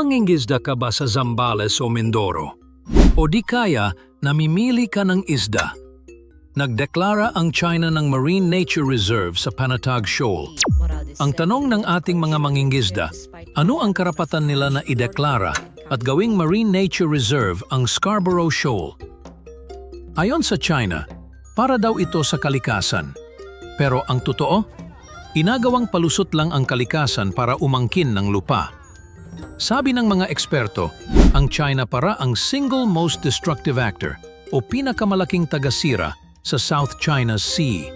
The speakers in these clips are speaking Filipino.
Mangingisda ka ba sa Zambales o Mindoro? O di kaya, namimili ka ng isda? Nagdeklara ang China ng Marine Nature Reserve sa Panatag Shoal. Ang tanong ng ating mga mangingisda, ano ang karapatan nila na ideklara at gawing Marine Nature Reserve ang Scarborough Shoal? Ayon sa China, para daw ito sa kalikasan. Pero ang totoo, inagawang palusot lang ang kalikasan para umangkin ng lupa. Sabi ng mga eksperto, ang China para ang single most destructive actor o pinakamalaking tagasira sa South China Sea.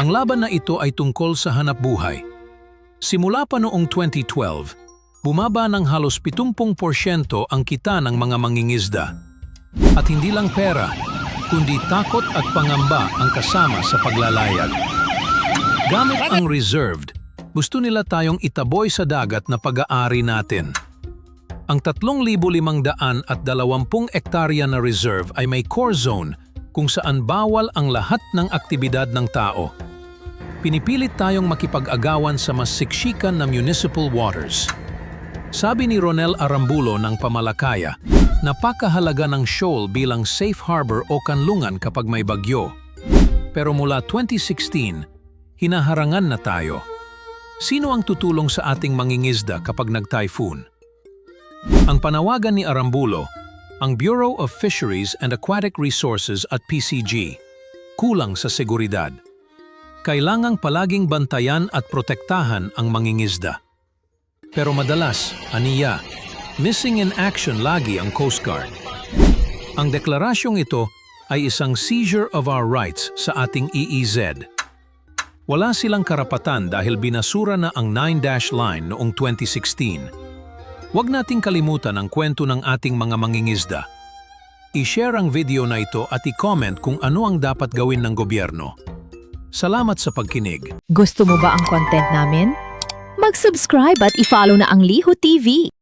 Ang laban na ito ay tungkol sa hanap buhay. Simula pa noong 2012, bumaba ng halos 70% ang kita ng mga mangingisda. At hindi lang pera, kundi takot at pangamba ang kasama sa paglalayag. Gamit ang reserved, gusto nila tayong itaboy sa dagat na pag-aari natin. Ang 3,500 at 20 ektarya na reserve ay may core zone kung saan bawal ang lahat ng aktibidad ng tao. Pinipilit tayong makipag-agawan sa mas siksikan na municipal waters. Sabi ni Ronel Arambulo ng Pamalakaya, napakahalaga ng shoal bilang safe harbor o kanlungan kapag may bagyo. Pero mula 2016, hinaharangan na tayo. Sino ang tutulong sa ating mangingisda kapag nag-typhoon? Ang panawagan ni Arambulo, ang Bureau of Fisheries and Aquatic Resources at PCG, kulang sa seguridad. Kailangang palaging bantayan at protektahan ang mangingisda. Pero madalas, aniya, missing in action lagi ang Coast Guard. Ang deklarasyong ito ay isang seizure of our rights sa ating EEZ. Wala silang karapatan dahil binasura na ang 9-dash line noong 2016. Huwag nating kalimutan ang kwento ng ating mga mangingisda. I-share ang video na ito at i-comment kung ano ang dapat gawin ng gobyerno. Salamat sa pagkinig. Gusto mo ba ang content namin? Mag-subscribe at i-follow na ang Liho TV.